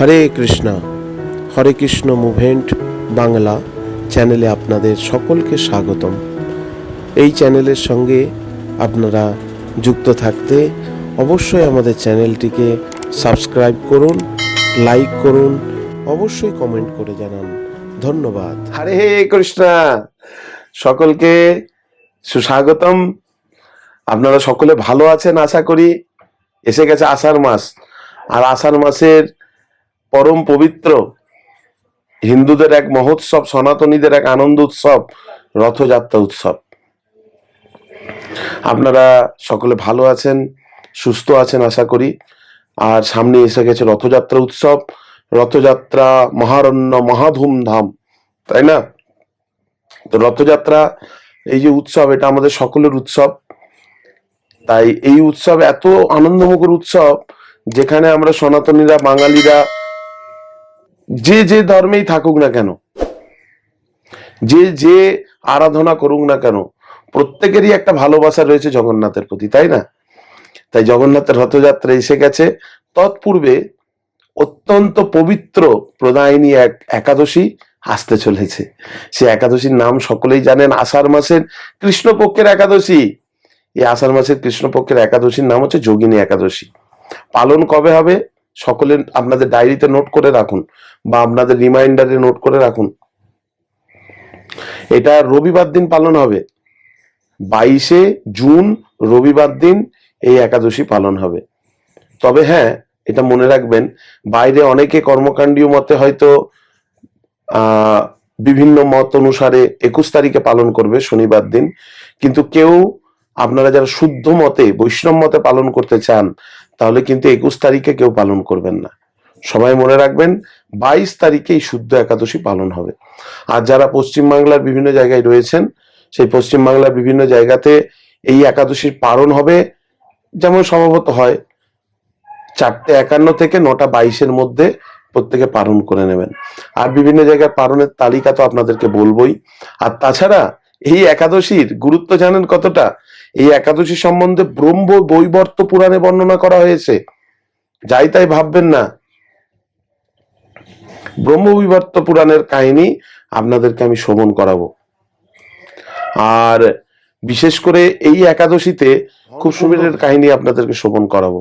হরে Krishna. Hare Krishna movement Bangla চ্যানেলে আপনাদের সকলকে স্বাগতম। এই চ্যানেলের সঙ্গে আপনারা যুক্ত থাকতে অবশ্যই আমাদের চ্যানেলটিকে সাবস্ক্রাইব করুন, লাইক করুন, অবশ্যই কমেন্ট করে জানান। ধন্যবাদ। হরে কৃষ্ণা। সকলকে সুস্বাগতম। আপনারা সকলে ভালো আছেন, আশা করি। এসে গেছে আষাঢ় মাস। আর আষাঢ় মাসের পরম পবিত্র হিন্দুদের এক মহোৎসব, সনাতনীদের এক আনন্দ উৎসব, রথযাত্রা উৎসব। আপনারা সকলে ভালো আছেন, সুস্থ আছেন আশা করি। আর সামনে এসে গেছে রথযাত্রা উৎসব। রথযাত্রা মহারণ্য, মহাধুমধাম, তাই না? তো রথযাত্রা, এই যে উৎসব, এটা আমাদের সকলের উৎসব। তাই এই উৎসব এত আনন্দমুখর উৎসব, যেখানে আমরা সনাতনীরা, বাঙালিরা যে যে ধর্মেই থাকুক না কেন, যে যে আরাধনা করুক না কেন, প্রত্যেকেরই একটা ভালোবাসা রয়েছে জগন্নাথের প্রতি, তাই না? তাই জগন্নাথের রথযাত্রা এসে গেছে। তৎপূর্বে অত্যন্ত পবিত্র প্রদায়িনী এক একাদশী আসতে চলেছে। সে একাদশীর নাম সকলেই জানেন, আষাঢ় মাসের কৃষ্ণপক্ষের একাদশী। এই আষাঢ় মাসের কৃষ্ণপক্ষের একাদশীর নাম হচ্ছে যোগিনী একাদশী। পালন কবে হবে? সকলে আপনাদের ডায়েরিতে নোট করে রাখুন বা আপনাদের রিমাইন্ডারে নোট করে রাখুন। এটা রবিবার দিন পালন হবে। বাইশে জুন রবিবার দিন এই একাদশী পালন হবে। তবে হ্যাঁ এটা মনে রাখবেন, বাইরে অনেকে কর্মকাণ্ডীয় মতে হয়তো বিভিন্ন মত অনুসারে একুশ তারিখে পালন করবে শনিবার দিন। কিন্তু কেউ আপনারা যারা শুদ্ধ মতে, বৈষ্ণব মতে পালন করতে চান, তাহলে কিন্তু একুশ তারিখে কেউ পালন করবেন না। সবাই মনে রাখবেন, বাইশ তারিখেই শুদ্ধ একাদশী পালন হবে। আর যারা পশ্চিমবাংলার বিভিন্ন জায়গায় রয়েছেন, সেই পশ্চিমবাংলার বিভিন্ন জায়গাতে এই একাদশীর পালন হবে, যেমন সম্ভবত হয়, চারটে একান্ন থেকে নটা বাইশের মধ্যে প্রত্যেকে পালন করে নেবেন। আর বিভিন্ন জায়গায় পালনের তালিকা তো আপনাদেরকে বলবই। আর তাছাড়া এই একাদশীর গুরুত্ব জানেন কতটা? এই একাদশী সম্বন্ধে ব্রহ্ম বৈবর্ত পুরাণে বর্ণনা করা হয়েছে। যাই তাই ভাববেন না। ব্রহ্ম বৈবর্ত পুরাণের কাহিনী আপনাদেরকে আমি শ্রবণ করাবো। আর বিশেষ করে এই একাদশীতে খুব সুন্দরের কাহিনী আপনাদেরকে শ্রবণ করাবো।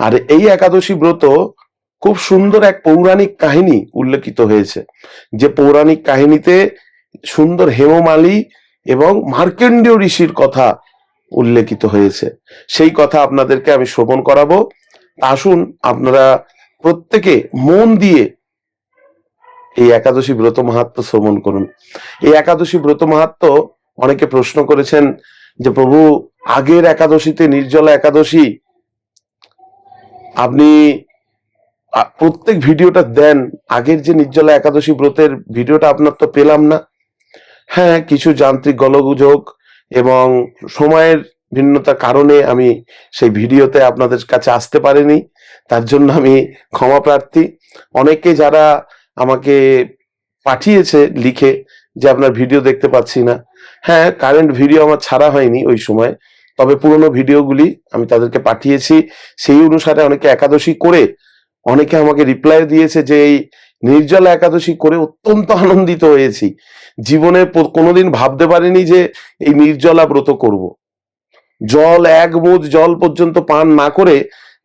আর এই একাদশী ব্রত খুব সুন্দর এক পৌরাণিক কাহিনী উল্লেখিত হয়েছে। যে পৌরাণিক কাহিনীতে সুন্দর হেমমালী এবং মার্কেন্ডীয় ঋষির কথা উল্লেখিত হয়েছে। সেই কথা আপনাদেরকে আমি শ্রবণ করাবো। আসুন আপনারা প্রত্যেকে মন দিয়ে এই একাদশী ব্রত মাহাত্ম শ্রবণ করুন। এই একাদশী ব্রত মাহাত্ম অনেকে প্রশ্ন করেছেন যে, প্রভু, আগের একাদশীতে নির্জলা একাদশী আপনি প্রত্যেক ভিডিওটা দেন। আগের যে নির্জলা একাদশী ব্রতের ভিডিওটা আপনার তো পেলাম না। হ্যাঁ কিছু যান্ত্রিক গলগুজব এবং সময়ের ভিন্নতার কারণে আমি সেই ভিডিওতে আপনাদের কাছে আসতে পারিনি, তার জন্য আমি ক্ষমা প্রার্থী। অনেকে যারা আমাকে পাঠিয়েছে লিখে যে আপনার ভিডিও দেখতে পাচ্ছি না হ্যাঁ কারেন্ট ভিডিও আমার ছাড়া হয়নি ওই সময়, তবে পুরনো ভিডিওগুলি আমি তাদেরকে পাঠিয়েছি। সেই অনুসারে অনেকে একাদশী করে অনেকে আমাকে রিপ্লাই দিয়েছে যে এই নির্জলা একাদশী করে অত্যন্ত আনন্দিত হয়েছি। জীবনে কোনোদিন ভাবতে পারিনি যে এই নির্জলা ব্রত করব। জল এক মুদ জল পর্যন্ত পান না করে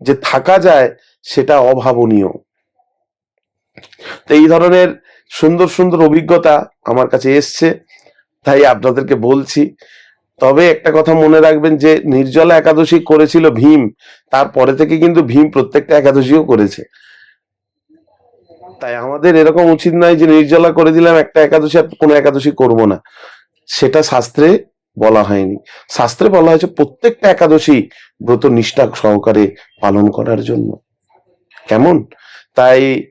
যে থাকা যায় সেটা অভাবনীয়। তো এই ধরনের সুন্দর সুন্দর অভিজ্ঞতা আমার কাছে এসছে, তাই আপনাদেরকে বলছি। তবে একটা কথা মনে রাখবেন যে নির্জলা একাদশী করেছিল ভীম, তারপরে থেকে কিন্তু ভীম প্রত্যেকটা একাদশীও করেছে। তাই আমাদের এরকম উচিত নয় যে নির্জলা করে দিলাম একটা একাদশী আর কোনো একাদশী করব না। সেটা শাস্ত্রে বলা হয়নি। শাস্ত্রে বলা হয়েছে প্রত্যেকটা একাদশী ব্রত নিষ্ঠা সহকারে পালন করার জন্য। কেমন? তাই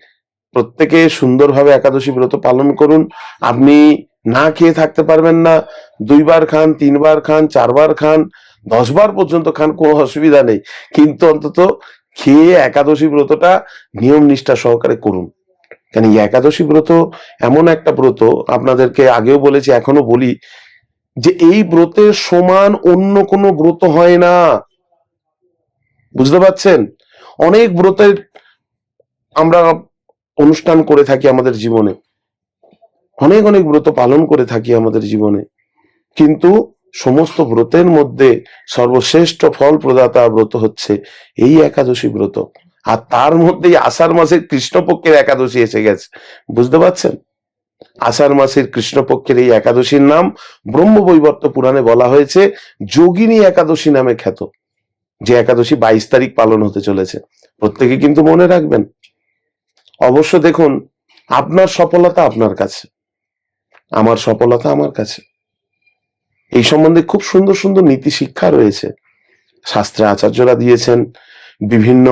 প্রত্যেকে সুন্দরভাবে একাদশী ব্রত পালন করুন। আপনি না খেয়ে থাকতে পারবেন না। দুইবার খান, তিনবার খান, চারবার খান, দশবার পর্যন্ত খান কোনো অসুবিধা নেই। কিন্তু অন্তত খেয়ে একাদশী ব্রতটা নিয়ম নিষ্ঠা সহকারে করুন। কেন এই একাদশী ব্রত এমন একটা ব্রত, আপনাদেরকে আগেও বলেছি, এখনও বলি যে এই ব্রতের সমান অন্য কোনো ব্রত হয় না। বুঝতে পারছেন? অনেক ব্রতের আমরা অনুষ্ঠান করে থাকি আমাদের জীবনে। অনেক অনেক ব্রত পালন করে থাকি আমাদের জীবনে। কিন্তু সমস্ত ব্রতের মধ্যে সর্বশ্রেষ্ঠ ফল প্রদাতা ব্রত হচ্ছে এই একাদশী ব্রত। আর তার মধ্যেই আষাঢ় মাসের কৃষ্ণপক্ষের একাদশী এসে গেছে। বুঝতে পারছেন? আষাঢ় মাসের কৃষ্ণপক্ষের এই একাদশীর নাম ব্রহ্মবৈবর্ত পুরাণে বলা হয়েছে, যোগিনী একাদশী নামে খ্যাত, যে একাদশী বাইশ তারিখ পালন হতে চলেছে। প্রত্যেকে কিন্তু মনে রাখবেন। অবশ্য দেখুন, আপনার সফলতা আপনার কাছে, আমার সফলতা আমার কাছে। এই সম্বন্ধে খুব সুন্দর সুন্দর নীতি শিক্ষা রয়েছে। শাস্ত্রে আচার্যরা দিয়েছেন, বিভিন্ন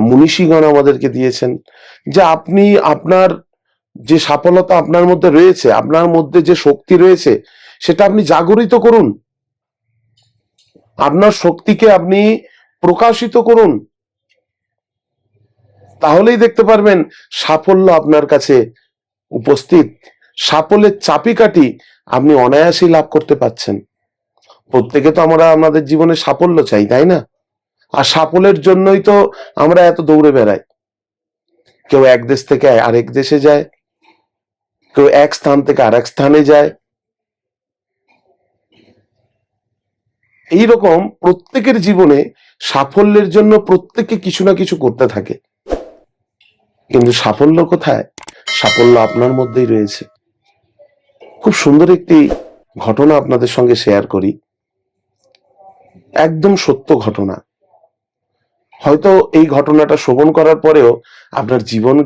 মনীষীগণ আমাদেরকে দিয়েছেন যে আপনি আপনার যে সফলতা আপনার মধ্যে রয়েছে, আপনার মধ্যে যে শক্তি রয়েছে, সেটা আপনি জাগরিত করুন। আপনার শক্তিকে আপনি প্রকাশিত করুন। তাহলেই দেখতে পারবেন সাফল্য আপনার কাছে উপস্থিত। সাফল্যের চাপিকাঠি আপনি অনায়াসেই লাভ করতে পারছেন। প্রত্যেকে তো আমরা, আমাদের জীবনে সাফল্য চাই, তাই না? আর সাফল্যের জন্যই তো আমরা এত দৌড়ে বেড়াই। কেউ এক দেশ থেকে আরেক দেশে যায়, কেউ এক স্থান থেকে আরেক স্থানে যায়। এইরকম প্রত্যেকের জীবনে সাফল্যের জন্য প্রত্যেকে কিছু না কিছু করতে থাকে। কিন্তু সাফল্য কোথায়? সাফল্য আপনার মধ্যেই রয়েছে। খুব সুন্দর একটি ঘটনা আপনাদের সঙ্গে শেয়ার করি। একদম সত্য ঘটনা। হয়তো এই ঘটনাটা শ্রবণ করার পরেও আপনার জীবন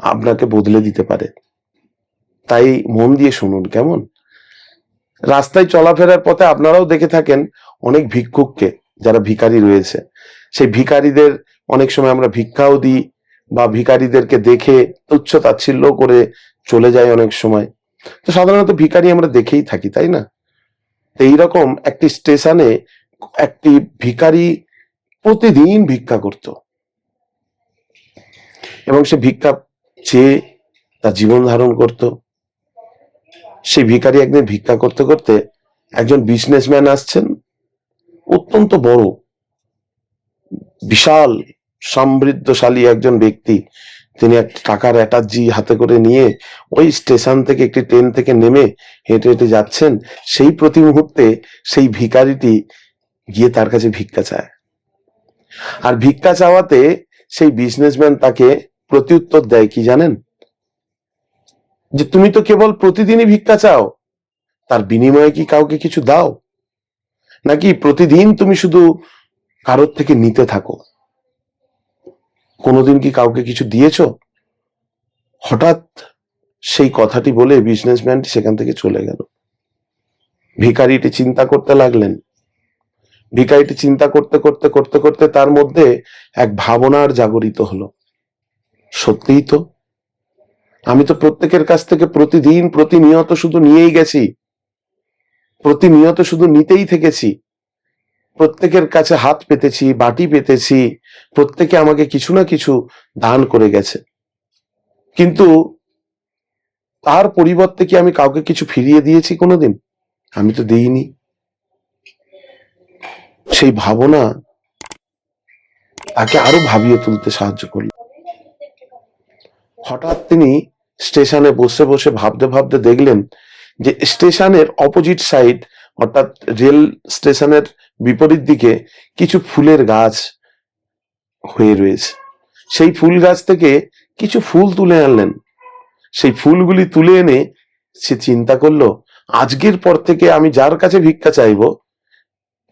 আপনাকে বদলে দিতে পারে। তাই মন দিয়ে শুনুন, কেমন? রাস্তায় চলাফেরার পথে আপনারাও দেখে থাকেন অনেক ভিক্ষুককে যারা ভিখারি রয়েছে। সেই ভিখারিদের অনেক সময় আমরা ভিক্ষাও দিই বা ভিখারিদেরকে দেখে তুচ্ছ তাচ্ছিল্য করে চলে যায় অনেক সময়। তো সাধারণত ভিখারি আমরা দেখেই থাকি, তাই না? এইরকম একটি স্টেশনে একটি ভিখারি প্রতিদিন ভিক্ষা করত। এবং সে ভিক্ষা চেয়ে তার জীবন ধারণ করত। সেই ভিখারি একদিন ভিক্ষা করতে করতে একজন বিজনেসম্যান আসছেন, অত্যন্ত বড়, বিশাল, সমৃদ্ধশালী একজন ব্যক্তি। তিনি এক টাকার অ্যাটার্জি হাতে করে নিয়ে ওই স্টেশন থেকে একটি ট্রেন থেকে নেমে হেঁটে হেঁটে যাচ্ছেন। সেই প্রতি মুহূর্তে সেই ভিকারিটি গিয়ে তার কাছে ভিক্ষা চায়। আর ভিক্ষা চাওয়াতে সেই বিজনেসম্যান তাকে প্রত্যুত্তর দেয় কি জানেন? যে তুমি তো কেবল প্রতিদিনই ভিক্ষা চাও, তার বিনিময়ে কি কাউকে কিছু দাও? নাকি প্রতিদিন তুমি শুধু কারোর থেকে নিতে থাকো? কোনোদিন কি কাউকে কিছু দিয়েছ? হঠাৎ সেই কথাটি বলে বিজনেসম্যানটি সেখান থেকে চলে গেল। ভিখারিটি চিন্তা করতে লাগলেন ভিখারিটি চিন্তা করতে করতে করতে করতে তার মধ্যে এক ভাবনার জাগরিত হলো। সত্যিই তো? আমি তো প্রত্যেকের কাছ থেকে প্রতিদিন প্রতিনিয়ত শুধু নিয়েই গেছি। প্রতিনিয়ত শুধু নিতেই থেকেছি। প্রত্যেকের কাছে হাত পেতেছি, বাটি পেতেছি, প্রত্যেকে আমাকে কিছু না কিছু দান করে গেছে। কিন্তু তার পরিবর্তে কি আমি কাউকে কিছু ফিরিয়ে দিয়েছি কোনোদিন? আমি তো দিইনি। সেই ভাবনা তাকে আরও ভাবিয়ে তুলতে সাহায্য করল। হঠাৎ তিনি স্টেশনে বসে বসে ভাবতে ভাবতে দেখলেন যে স্টেশনের অপোজিট সাইড অর্থাৎ রেল স্টেশনের বিপরীত দিকে কিছু ফুলের গাছ হয়ে রয়েছে। সেই ফুল গাছ থেকে কিছু ফুল তুলে আনলেন। সেই ফুলগুলি তুলে এনে সে চিন্তা করল, আজকের পর থেকে আমি যার কাছে ভিক্ষা চাইব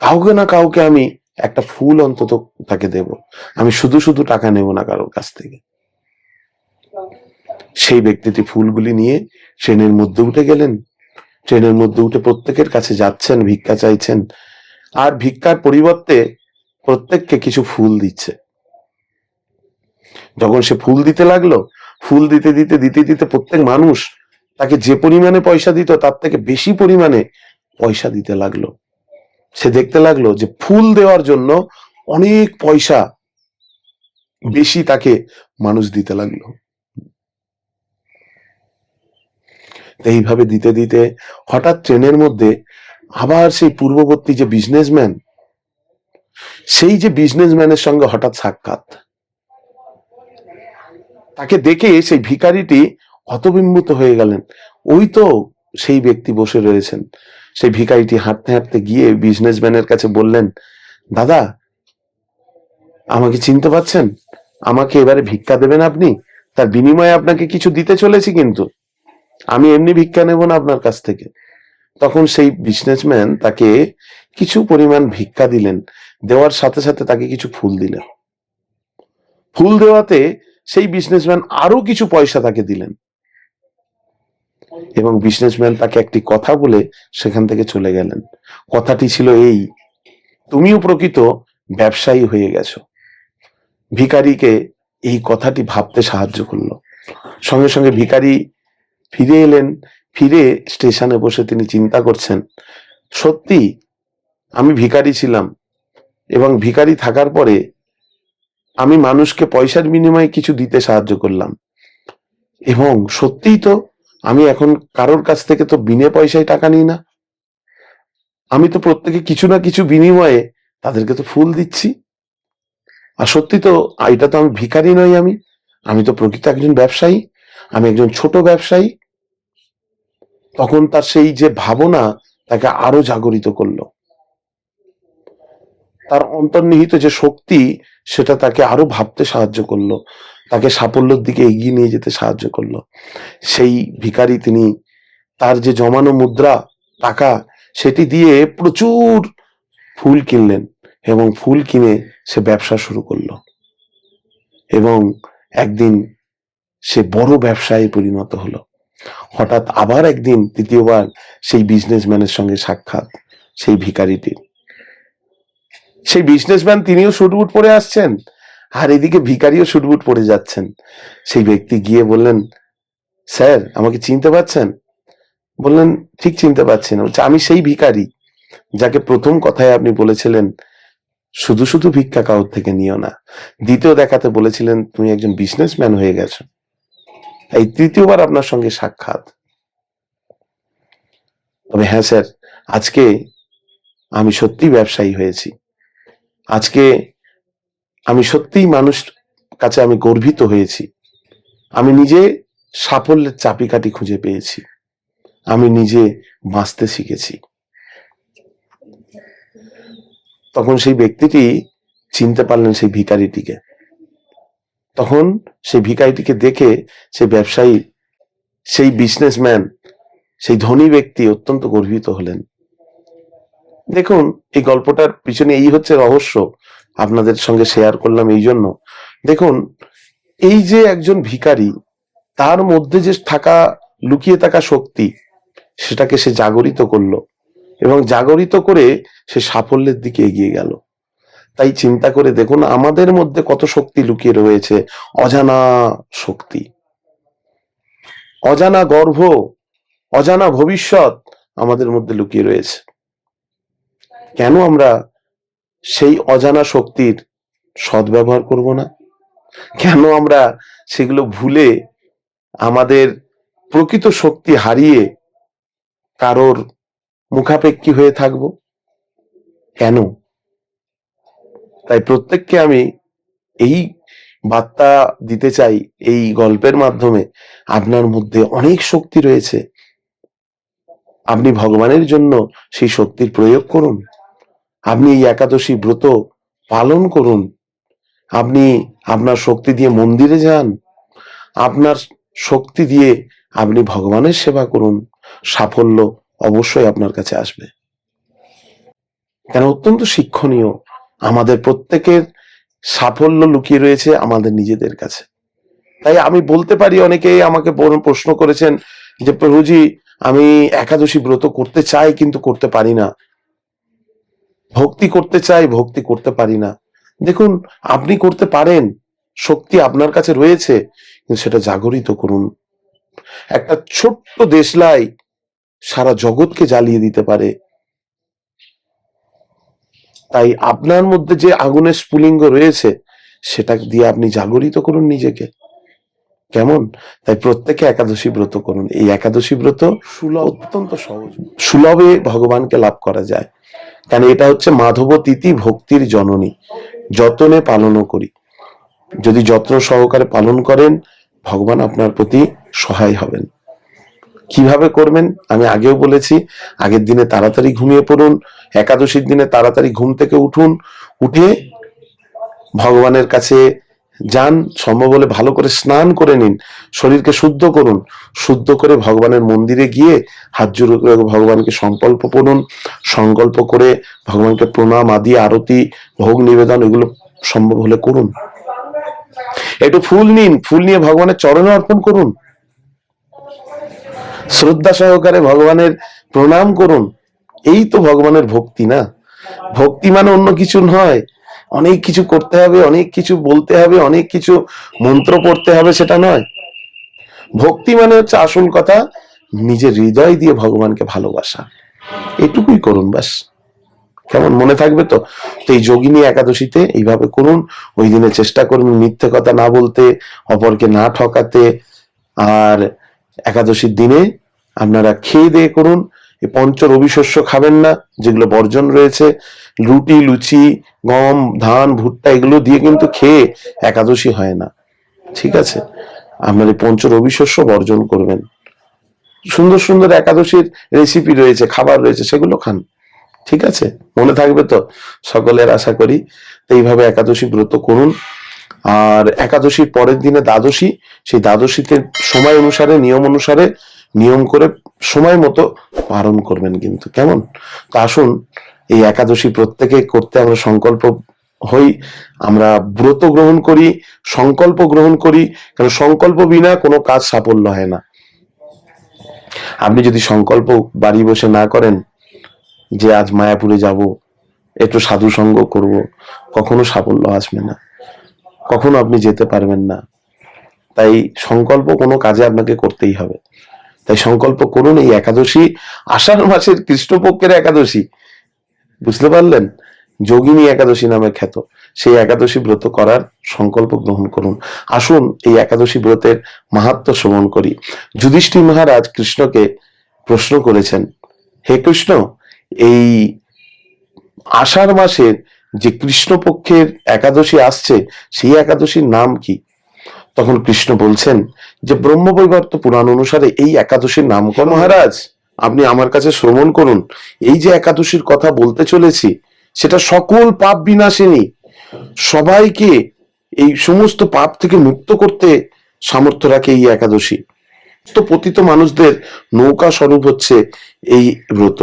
কাউকে না কাউকে আমি একটা ফুল অন্তত তাকে দেব। আমি শুধু শুধু টাকা নেব না কারোর কাছ থেকে। সেই ব্যক্তিটি ফুলগুলি নিয়ে ট্রেনের মধ্যে উঠে গেলেন। ট্রেনের মধ্যে উঠে প্রত্যেকের কাছে যাচ্ছেন, ভিক্ষা চাইছেন। আর ভিক্ষার পরিবর্তে প্রত্যেককে কিছু ফুল দিচ্ছে। যখন সে ফুল দিতে লাগল, ফুল দিতে দিতে দিতে দিতে প্রত্যেক মানুষ তাকে যে পরিমাণে পয়সা দিত, তার থেকে বেশি পরিমাণে পয়সা দিতে লাগল। সে দেখতে লাগল যে ফুল দেওয়ার জন্য অনেক পয়সা বেশি তাকে মানুষ দিতে লাগল। এইভাবে দিতে দিতে হঠাৎ ট্রেনের মধ্যে আবার সেই পূর্ববর্তী যে বিজনেসম্যান সেই যে বিজনেসম্যানের সঙ্গে হঠাৎ সাক্ষাৎ। তাকে দেখে সেই ভিখারিটি হতবিম্বুত হয়ে গেলেন। ওই তো সেই ব্যক্তি বসে রয়েছেন। সেই ভিখারিটি হাঁটতে হাঁটতে গিয়ে বিজনেসম্যানের কাছে বললেন, দাদা, আমাকে চিনতে পারছেন আমাকে এবারে ভিক্ষা দেবেন আপনি? তার বিনিময়ে আপনাকে কিছু দিতে চলেছি কিন্তু। আমি এমনি ভিক্ষা নেব না আপনার কাছ থেকে। তখন সেই বিজনেসম্যান তাকে কিছু পরিমাণ ভিক্ষা দিলেন, দেওয়ার সাথে সাথে তাকে কিছু ফুল দিলেন। ফুল দেওয়াতে সেই বিজনেসম্যান আরও কিছু পয়সা তাকে দিলেন। এবং বিজনেসম্যান তাকে একটি কথা বলে সেখান থেকে চলে গেলেন। কথাটি ছিল এই, তুমিও প্রকৃত ব্যবসায়ী হয়ে গেছো। ভিখারিকে এই কথাটি ভাবতে সাহায্য করল। সঙ্গে সঙ্গে ভিখারি ফিরে এলেন। ফিরে স্টেশনে বসে তিনি চিন্তা করছেন, সত্যি, আমি ভিখারি ছিলাম এবং ভিখারি থাকার পরে আমি মানুষকে পয়সার বিনিময়ে কিছু দিতে সাহায্য করলাম। এবং সত্যিই তো আমি এখন কারোর কাছ থেকে তো বিনে পয়সায় টাকা নিই না। আমি তো প্রত্যেকে কিছু না কিছু বিনিময়ে তাদেরকে তো ফুল দিচ্ছি। আর সত্যি তো, এটা তো আমি ভিখারি নই আমি। আমি তো প্রকৃত একজন ব্যবসায়ী, আমি একজন ছোট ব্যবসায়ী। তখন তার সেই যে ভাবনা, তাকে আরও জাগরিত করল। তার অন্তর্নিহিত যে শক্তি, সেটা তাকে আরও ভাবতে সাহায্য করল। তাকে সাফল্যের দিকে এগিয়ে নিয়ে যেতে সাহায্য করল। সেই ভিখারি তিনি তার যে জমানো মুদ্রা, টাকা, সেটি দিয়ে প্রচুর ফুল কিনলেন এবং ফুল কিনে সে ব্যবসা শুরু করল। এবং একদিন সে বড় ব্যবসায় পরিণত হলো। হঠাৎ আবার একদিন তৃতীয়বার সেই বিজনেসম্যানের সঙ্গে সাক্ষাৎ, সেই ভিখারিটির। সেই বিজনেসম্যান তিনিও শুটবুট পরে আসছেন। আর এদিকে ভিখারিও শুটবুট পরে যাচ্ছেন। সেই ব্যক্তি গিয়ে বললেন স্যার আমাকে চিনতে পারছেন? বললেন ঠিক চিনতে পারছি না। বলছে, আমি সেই ভিখারি যাকে প্রথম কথায় আপনি বলেছিলেন শুধু শুধু ভিক্ষা কাউর থেকে নিও না। দ্বিতীয় দেখাতে বলেছিলেন তুমি একজন বিজনেসম্যান হয়ে গেছো। এই তৃতীয়বার আপনার সঙ্গে সাক্ষাৎ। তবে হ্যাঁ স্যার আজকে আমি সত্যি ব্যবসায়ী হয়েছি। আজকে আমি সত্যিই মানুষ কাছে আমি গর্বিত হয়েছি। আমি নিজে সাফল্যের চাপিকাঠি খুঁজে পেয়েছি। আমি নিজে বাঁচতে শিখেছি। তখন সেই ব্যক্তিটি চিনতে পারলেন সেই ভিকারিটিকে তখন সেই ভিকারিটিকে দেখে সেই ব্যবসায়ী, সেই বিজনেসম্যান সেই ধনী ব্যক্তি অত্যন্ত গর্বিত হলেন। দেখুন, এই গল্পটার পিছনে এই হচ্ছে রহস্য। আপনাদের সঙ্গে শেয়ার করলাম এই জন্য। দেখুন, এই যে একজন ভিখারি, তার মধ্যে যে থাকা, লুকিয়ে থাকা শক্তি, সেটাকে সে জাগরিত করল এবং জাগরিত করে সে সাফল্যের দিকে এগিয়ে গেল। তাই চিন্তা করে দেখুন, আমাদের মধ্যে কত শক্তি লুকিয়ে রয়েছে। অজানা শক্তি, অজানা গর্ভ, অজানা ভবিষ্যৎ আমাদের মধ্যে লুকিয়ে রয়েছে। কেন আমরা সেই অজানা শক্তির সদ্ব্যবহার করব না? কেন আমরা সেগুলো ভুলে আমাদের প্রকৃত শক্তি হারিয়ে কারোর মুখাপেক্ষী হয়ে থাকব? কেন? তাই প্রত্যেককে আমি এই বার্তা দিতে চাই, এই গল্পের মাধ্যমে আপনার মধ্যে অনেক শক্তি রয়েছে। আপনি ভগবানের জন্য সেই শক্তির প্রয়োগ করুন। আপনি এই একাদশী ব্রত পালন করুন। আপনি আপনার শক্তি দিয়ে মন্দিরে যান। আপনার শক্তি দিয়ে আপনি ভগবানের সেবা করুন। সাফল্য অবশ্যই আপনার কাছে আসবে। কেন? অত্যন্ত শিক্ষণীয়। আমাদের প্রত্যেকের সাফল্য লুকিয়ে রয়েছে আমাদের নিজেদের কাছে। তাই আমি বলতে পারি, অনেকেই আমাকে প্রশ্ন করেছেন যে, প্রভুজি, আমি একাদশী ব্রত করতে চাই কিন্তু করতে পারি না। ভক্তি করতে চাই ভক্তি করতে পারি না। দেখুন আপনি করতে পারেন শক্তি আপনার কাছে রয়েছে কিন্তু সেটা জাগরিত করুন। একটা ছোট্ট দেশলাই সারা জগৎকে জ্বালিয়ে দিতে পারে। তাই আপনার মধ্যে যে আগুনের স্ফুলিঙ্গ রয়েছে সেটা দিয়ে আপনি জাগরিত করুন নিজেকে। কেমন? তাই প্রত্যেকে একাদশী ব্রত করুন। এই একাদশী ব্রত সুলভ। অত্যন্ত সহজ। সুলভে ভগবানকে লাভ করা যায়। কারণ এটা হচ্ছে মাধব তিথি ভক্তির জননী। যতনে পালনও করি। যদি যত্ন সহকারে পালন করেন, ভগবান আপনার প্রতি সহায় হবেন। কীভাবে করবেন? আমি আগেও বলেছি, আগের দিনে তাড়াতাড়ি ঘুমিয়ে পড়ুন, একাদশীর দিনে তাড়াতাড়ি ঘুম থেকে উঠুন, উঠে ভগবানের কাছে যান, সম্ভব হলে ভালো করে স্নান করে নিন, শরীরকে শুদ্ধ করুন, শুদ্ধ করে ভগবানের মন্দিরে গিয়ে হাত জোড়ো করে ভগবানকে সংকল্প করুন, সংকল্প করে ভগবানকে প্রণাম, আদি, আরতি, ভোগ নিবেদন, এগুলো সম্ভব হলে করুন। একটু ফুল নিন, ফুল নিয়ে ভগবানের চরণে অর্পণ করুন। শ্রদ্ধা সহকারে ভগবানের প্রণাম করুন। এই তো ভগবানের ভক্তি না? ভক্তি মানে অন্য কিছু নয়। অনেক কিছু করতে হবে, অনেক কিছু বলতে হবে, অনেক কিছু মন্ত্র পড়তে হবে, সেটা নয়। ভক্তি মানে হচ্ছে আসল কথা, নিজের হৃদয় দিয়ে ভগবানকে ভালোবাসা। এটুকুই করুন ব্যাস। কেমন মনে থাকবে তো? তো এই যোগিনী একাদশীতে এইভাবে করুন, ওই দিনে চেষ্টা করুন মিথ্যে কথা না বলতে, অপরকে না ঠকাতে, আর একাদশীর দিনে আপনারা খেয়ে দিয়ে করুন এই পঞ্চ রবি শস্য খাবেন না, যেগুলো বর্জন রয়েছে, রুটি, লুচি, গম, ধান, ভুট্টা, এগুলো দিয়ে কিন্তু খেয়ে একাদশী হয় না। ঠিক আছে? আপনার এই পঞ্চ রবি শস্য বর্জন করবেন। সুন্দর সুন্দর একাদশীর রেসিপি রয়েছে, খাবার রয়েছে, সেগুলো খান। ঠিক আছে? মনে থাকবে তো? সকলের আশা করি। এইভাবে একাদশী ব্রত করুন। আর একাদশীর পরের দিনে দ্বাদশী, সেই দ্বাদশীতে সময় অনুসারে, নিয়ম অনুসারে, নিয়ম করে সময় মতো পালন করবেন কিন্তু, কেমন? তো আসুন, এই একাদশী প্রত্যেকে করতে আমরা সংকল্প হই, আমরা ব্রত গ্রহণ করি, সংকল্প গ্রহণ করি, কারণ সংকল্প বিনা কোনো কাজ সাফল্য হয় না। আপনি যদি সংকল্প বাড়ি বসে না করেন, যে আজ মায়াপুরে যাব, একটু সাধু সঙ্গ করব, কখনো সাফল্য আসবে না। কখনো আপনি যেতে পারবেন না। তাই সংকল্প কোনো কাজে আপনাকে করতেই হবে। তাই সংকল্প করুন এই একাদশী আষাঢ় মাসের কৃষ্ণপক্ষের একাদশী। বুঝতে পারলেন? যোগিনী একাদশী নামে খ্যাত। সেই একাদশী ব্রত করার সংকল্প গ্রহণ করুন। আসুন এই একাদশী ব্রতের মাহাত্ম শ্রবণ করি। যুধিষ্ঠির মহারাজ কৃষ্ণকে প্রশ্ন করেছেন, হে কৃষ্ণ, এই আষাঢ় মাসের যে কৃষ্ণপক্ষের একাদশী আসছে, সেই একাদশীর নাম কি? তখন কৃষ্ণ বলছেন যে ব্রহ্মবৈবর্ত পুরাণ অনুসারে এই একাদশীর নাম কর মহারাজ, আপনি আমার কাছে শ্রবণ করুন। এই যে একাদশীর কথা বলতে চলেছি, সেটা সকল পাপ বিনাশিনী। সবাইকে এই সমস্ত পাপ থেকে মুক্ত করতে সামর্থ্য রাখে এই একাদশী। তো পতিত মানুষদের নৌকা স্বরূপ হচ্ছে এই ব্রত।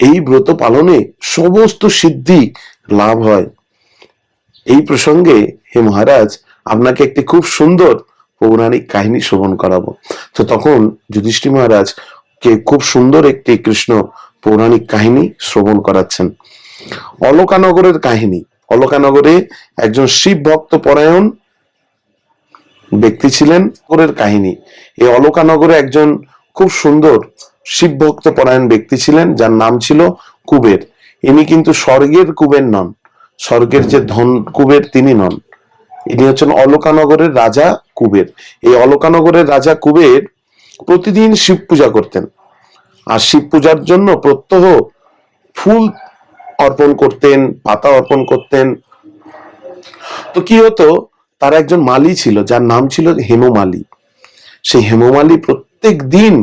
এই ব্রত পালনে সমস্ত সিদ্ধি লাভ হয়। এই প্রসঙ্গে হে মহারাজ আপনাকে একটি খুব সুন্দর পৌরাণিক কাহিনী শ্রবণ করাবো। তো তখন যুধিষ্ঠির মহারাজ কে খুব সুন্দর একটি কৃষ্ণ পৌরাণিক কাহিনী শ্রবণ করাচ্ছেন। অলকানগরের কাহিনী। অলকানগরে একজন শিব ভক্ত পরায়ণ ব্যক্তি ছিলেন ওরের কাহিনী। এই অলকানগরে একজন খুব সুন্দর শিব ভক্ত পরায়ণ ব্যক্তি ছিলেন, যার নাম ছিল কুবের। ইনি কিন্তু স্বর্গের কুবের নন। স্বর্গের যে ধন কুবের, তিনি নন। ইনি হচ্ছেন অলকানগরের রাজা কুবের। এই অলকানগরের রাজা কুবের প্রতিদিন শিব পূজা করতেন। আর শিব পূজার জন্য প্রত্যহ ফুল অর্পণ করতেন, পাতা অর্পণ করতেন। তো কি হতো, তার একজন মালি ছিল, যার নাম ছিল হেমমালি। সেই হেমমালি প্রত্যেক দিন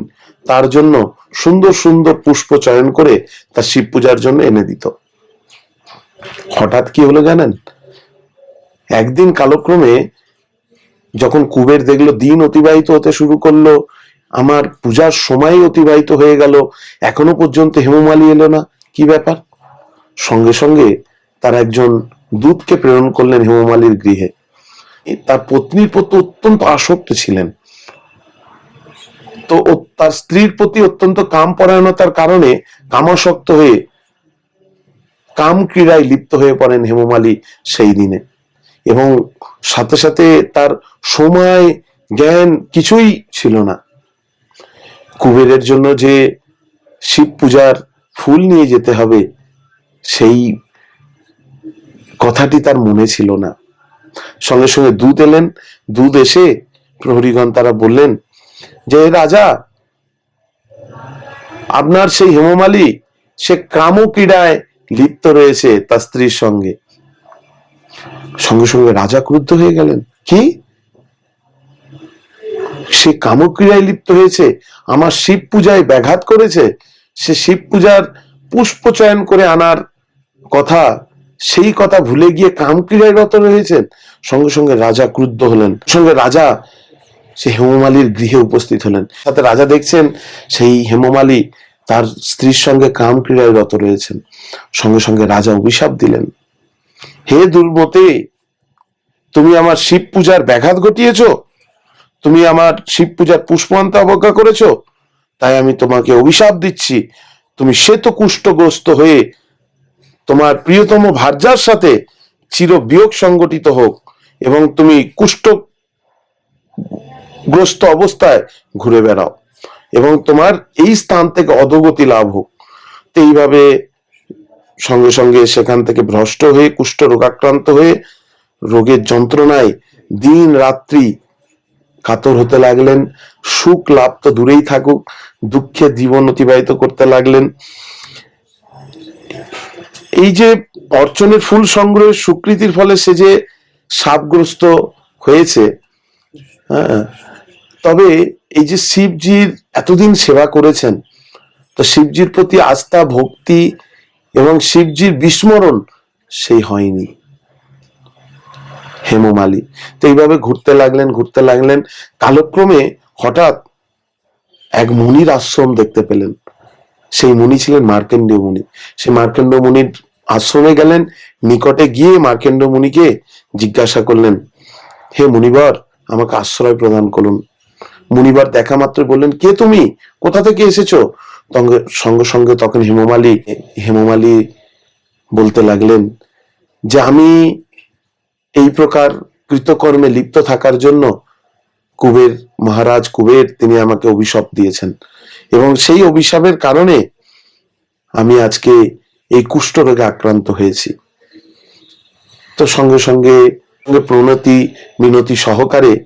তার জন্য সুন্দর সুন্দর পুষ্প চয়ন করে তার শিব পূজার জন্য এনে দিত। হঠাৎ কি হলো জানেন? একদিন কালক্রমে যখন কুবের দেখল দিন অতিবাহিত হতে শুরু করল, আমার পূজার সময় অতিবাহিত হয়ে গেল, এখনও পর্যন্ত হেমমালি এলো না, কি ব্যাপার? সঙ্গে সঙ্গে তার একজন দূতকে প্রেরণ করলেন হেমমালির গৃহে। তার পত্নীর প্রতি অত্যন্ত আসক্ত ছিলেন। তো তার স্ত্রীর প্রতি অত্যন্ত কাম পরায়ণতার কারণে কামাসক্ত হয়ে কাম ক্রীড়ায় লিপ্ত হয়ে পড়েন হেমমালি সেই দিনে। এবং সাথে সাথে তার সময়, জ্ঞান কিছুই ছিল না। কুবেরের জন্য যে শিব পূজার ফুল নিয়ে যেতে হবে, সেই কথাটি তার মনে ছিল না। সঙ্গে সঙ্গে দুধ এলেন। দুধ এসে প্রহরীগণ তারা বললেন, যে রাজা, আপনার সেই হেমমালি, সে কামক্রীড়ায় লিপ্ত রয়েছে তার স্ত্রীর সঙ্গে। সঙ্গে সঙ্গে রাজা ক্রুদ্ধ হয়ে গেলেন। কি? সে কামক্রিয়ায় লিপ্ত হয়েছে, আমার শিব পূজায় ব্যাঘাত করেছে, সে শিব পূজার পুষ্প চয়ন করে আনার কথা, সেই কথা ভুলে গিয়ে কামক্রিয়ায় রত রয়েছেন। সঙ্গে সঙ্গে রাজা ক্রুদ্ধ হলেন, সঙ্গে রাজা সে হেমমালির গৃহে উপস্থিত হলেন। সাথে রাজা দেখছেন সেই হেমমালি তার স্ত্রীর সঙ্গে কাম ক্রীড়ায় রত রয়েছেন। সঙ্গে সঙ্গে রাজা অভিশাপ দিলেন। হে দুর্মতে তুমি আমার শিব পূজার ব্যাঘাত ঘটিয়েছ? তুমি আমার শিব পূজার পুষ্পান্ত অবজ্ঞা করেছ? তাই আমি তোমাকে অভিশাপ দিচ্ছি। তুমি শ্বেত কুষ্ঠগ্রস্ত হয়ে তোমার প্রিয়তম ভার্যার সাথে চির বিয়োগ সংগঠিত হোক এবং তুমি কুষ্ঠগ্রস্ত অবস্থায় ঘুরে বেড়াও এবং তোমার এই স্থান থেকে অধোগতি লাভ হোক। তো এইভাবে সঙ্গে সঙ্গে সেখান থেকে ভ্রষ্ট হয়ে, কুষ্ঠ রোগাক্রান্ত হয়ে রোগের যন্ত্রণায় দিন রাত্রি কাতর হতে লাগলেন। সুখ লাভ তো দূরেই থাকুক, দুঃখে জীবন অতিবাহিত করতে লাগলেন। এই যে অর্চনের ফুল সংগ্রহের স্বীকৃতির ফলে সে যে সাপগ্রস্ত হয়েছে হ্যাঁ তবে এই যে শিবজির এতদিন সেবা করেছেন, তো শিবজির প্রতি আস্থা, ভক্তি এবং শিবজির বিস্মরণ সেই হয়নি। হেমমালি, তো এইভাবে ঘুরতে লাগলেন ঘুরতে লাগলেন। কালক্রমে হঠাৎ এক মুনির আশ্রম দেখতে পেলেন। সেই মুনি ছিলেন মার্কেন্ডীয় মুনি। সেই মার্কেন্ড মুনির আশ্রমে গেলেন, নিকটে গিয়ে মার্কেন্ড মুনিকে জিজ্ঞাসা করলেন, হে মুনিবর, আমাকে আশ্রয় প্রদান করুন। মুনিবার দেখা মাত্র বললেন, কে তুমি? কোথা থেকে এসেছ? সঙ্গে সঙ্গে তখন হেমমালি হেমমালি বলতে লাগলেন যে আমি এই প্রকার কৃতকর্মে লিপ্ত থাকার জন্য কুবের, মহারাজ কুবের, তিনি আমাকে অভিশাপ দিয়েছেন। এবং সেই অভিশাপের কারণে আমি আজকে এই কুষ্ঠ কুষ্ঠরোগে আক্রান্ত হয়েছি। তো সঙ্গে সঙ্গে প্রণতি, মিনতি সহকারে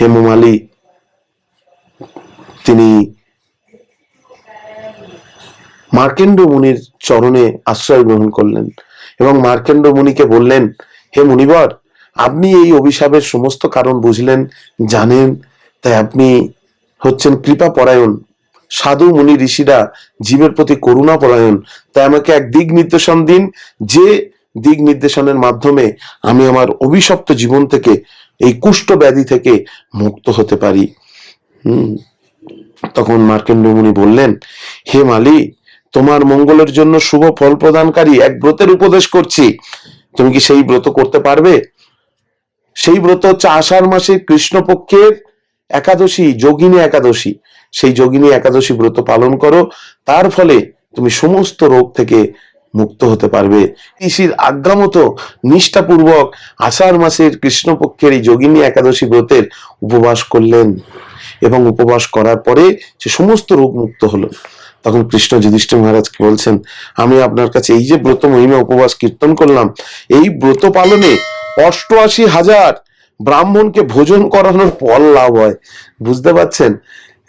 হেমমালি তিনি মার্কেন্ড মুনির চরণে আশ্রয় গ্রহণ করলেন এবং মার্কেন্ড মুনিকে বললেন, হে মুনিবর, আপনি এই অভিশাপের সমস্ত কারণ বুঝলেন, জানেন, তাই আপনি হচ্ছেন কৃপা পরায়ণ সাধু মুনি ঋষিরা জীবের প্রতি করুণা পরায়ণ তাই আমাকে এক দিক নির্দেশন দিন, যে দিক নির্দেশনের মাধ্যমে আমি আমার অভিশপ্ত জীবন থেকে, এই কুষ্ঠ ব্যাধি থেকে মুক্ত হতে পারি। হুম। তখন মার্কেন্ড মুনি বললেন, হে মালি তোমার মঙ্গলের জন্য শুভ ফল প্রদানকারী এক ব্রতের উপদেশ করছি। তুমি কি সেই ব্রত করতে পারবে? সেই ব্রত হচ্ছে আষাঢ় মাসে কৃষ্ণপক্ষের একাদশী, যোগিনী একাদশী। সেই যোগিনী একাদশী ব্রত পালন করো। তার ফলে তুমি সমস্ত রোগ থেকে মুক্ত হতে পারবে। ঋষির আজ্ঞা মতো নিষ্ঠাপূর্বক আষাঢ় মাসের কৃষ্ণপক্ষের এই যোগিনী একাদশী ব্রতের উপবাস করলেন। এবং উপবাস করার পরে সে সমস্ত রোগ মুক্ত হলো। তখন কৃষ্ণ যুধিষ্ঠির মহারাজকে বলছেন, আমি আপনার কাছে এই যে ব্রত মহিমা উপবাস কীর্তন করলাম, এই ব্রত পালনে অষ্টআশি হাজার ব্রাহ্মণকে ভোজন করানোর ফল লাভ হয়। বুঝতে পারছেন?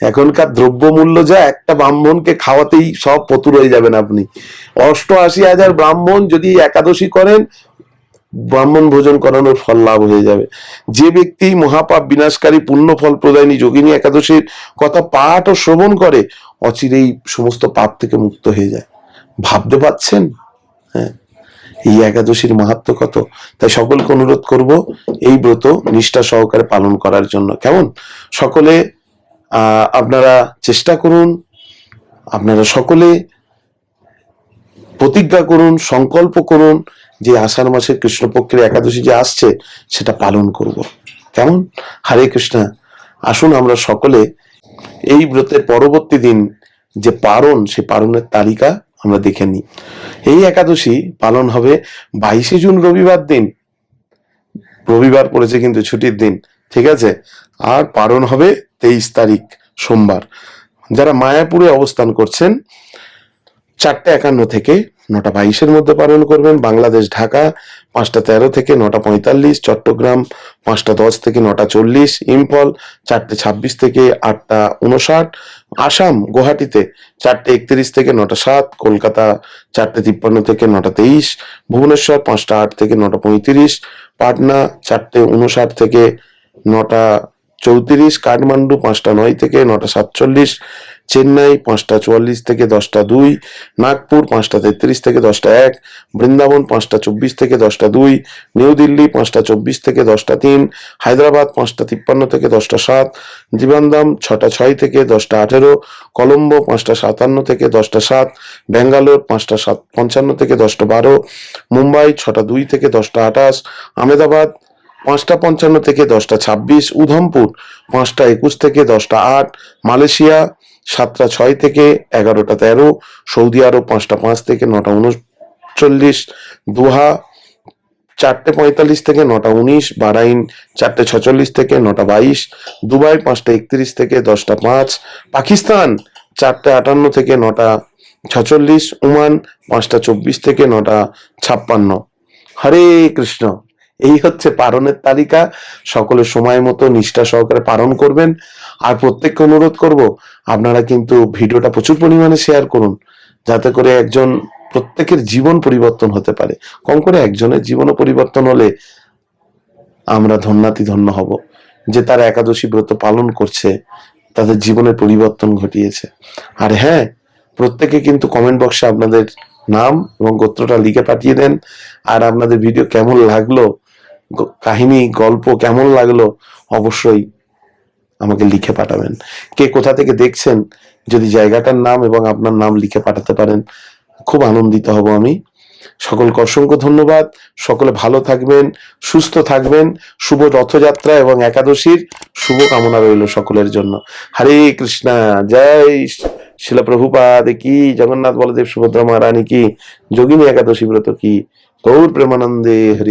এখনকার দ্রব্য মূল্য যা, একটা ব্রাহ্মণকে খাওয়াতেই সব পতুর হয়ে যাবেন আপনি। অষ্টআশি হাজার ব্রাহ্মণ যদি একাদশী করেন ব্রাহ্মণ ভোজন করানোর ফল লাভ হয়ে যাবে। যে ব্যক্তি মহাপাপ বিনাশকারী পুণ্য ফল প্রদায়নী যোগিনী একাদশীর কথা পাঠ ও শ্রবণ করে, অচিরেই সমস্ত পাপ থেকে মুক্ত হয়ে যায়। ভাবতে পাচ্ছেন হ্যাঁ। এই একাদশীর মাহাত্ম কত? তাই সকলকে অনুরোধ করব, এই ব্রত নিষ্ঠা সহকারে পালন করার জন্য। কেমন? সকলে আপনারা চেষ্টা করুন, আপনারা সকলে প্রতিজ্ঞা করুন, সংকল্প করুন যে আষাঢ় মাসের কৃষ্ণপক্ষের একাদশী যে আসছে, সেটা পালন করব। কেমন? হরে কৃষ্ণ। আসুন আমরা সকলে এই ব্রতের পরবর্তী দিন যে পারণ, সে পারণের তালিকা আমরা দেখে নিই। এই একাদশী পালন হবে বাইশে জুন, রবিবার দিন। রবিবার পড়েছে কিন্তু ছুটির দিন, ঠিক আছে? আর পালন হবে তেইশ তারিখ, সোমবার। যারা মায়াপুরে অবস্থান করছেন, চারটে একান্ন থেকে নটা বাইশের মধ্যে পালন করবেন। বাংলাদেশ, ঢাকা, পাঁচটা তেরো থেকে নটা পঁয়তাল্লিশ। চট্টগ্রাম, পাঁচটা দশ থেকে নটা চল্লিশ। ইম্ফল, চারটে ছাব্বিশ থেকে আটটা উনষাট আসাম, গুয়াহাটিতে চারটে একত্রিশ থেকে নটা সাত। কলকাতা, চারটে তিপ্পান্ন থেকে নটা তেইশ। ভুবনেশ্বর, পাঁচটা আট থেকে নটা পঁয়ত্রিশ। পাটনা, চারটে উনষাট থেকে নটা চৌত্রিশ। কাঠমান্ডু, পাঁচটা নয় থেকে নটা সাতচল্লিশ। চেন্নাই পাঁচটা চুয়াল্লিশ থেকে দশটা দুই নাগপুর পাঁচটা তেত্রিশ থেকে দশটা এক বৃন্দাবন পাঁচটা চব্বিশ থেকে দশটা দুই নিউ দিল্লি পাঁচটা চব্বিশ থেকে দশটা তিন হায়দ্রাবাদ পাঁচটা তিপ্পান্ন থেকে দশটা সাত জীবান্দাম ছটা ছয় থেকে দশটা আঠেরো কলম্বো পাঁচটা সাতান্ন থেকে দশটা সাত ব্যাঙ্গালোর পাঁচটা সাত পঞ্চান্ন থেকে দশটা বারো মুম্বাই ছটা দুই থেকে দশটা আঠাশ আহমেদাবাদ পাঁচটা পঞ্চান্ন থেকে দশটা ছাব্বিশ উধমপুর পাঁচটা একুশ থেকে দশটা আট মালয়েশিয়া সাতটা ছয় থেকে এগারোটা তেরো, সৌদি আরব পাঁচটা পাঁচ থেকে নটা উনচল্লিশ, দুহা চারটে পঁয়তাল্লিশ থেকে নটা উনিশ, বারাইন চারটে ছচল্লিশ থেকে নটা বাইশ, দুবাই পাঁচটা একত্রিশ থেকে দশটা পাঁচ, পাকিস্তান চারটে আটান্ন থেকে নটা ছচল্লিশ, ওমান পাঁচটা চব্বিশ থেকে নটা ছাপ্পান্ন। হরে কৃষ্ণ। এই হচ্ছে পালনের তালিকা। সকলে সময় মতো নিষ্ঠা সহকারে পালন করবেন। আর প্রত্যেককে অনুরোধ করব, আপনারা কিন্তু ভিডিওটা প্রচুর পরিমাণে শেয়ার করুন, যাতে করে একজন প্রত্যেকের জীবন পরিবর্তন হতে পারে। কম করে একজনের জীবনও পরিবর্তন হলে আমরা ধন্যাতি ধন্য হব, যে তারা একাদশী ব্রত পালন করছে, তাদের জীবনের পরিবর্তন ঘটিয়েছে। আর হ্যাঁ প্রত্যেকে কিন্তু কমেন্ট বক্সে আপনাদের নাম এবং গোত্রটা লিখে পাঠিয়ে দেন, আর আপনাদের ভিডিও কেমন লাগল কাহিনী, গল্প কেমন লাগল অবশ্যই আমাকে লিখে পাঠাবেন। কে কোথা থেকে দেখছেন যদি জায়গাটার নাম এবং আপনার নাম লিখে পাঠাতে পারেন, খুব আনন্দিত হব আমি। সকলকে অসংখ্য ধন্যবাদ। সকলে ভালো থাকবেন, সুস্থ থাকবেন। শুভ রথযাত্রা এবং একাদশীর শুভ কামনা রইল সকলের জন্য। হরে কৃষ্ণা। জয় শিল প্রভুপাদ কি, জগন্নাথ বলদেব সুভদ্রা মহারানী কি, যোগিনী একাদশী ব্রত কি, গৌর প্রেমানন্দে হরি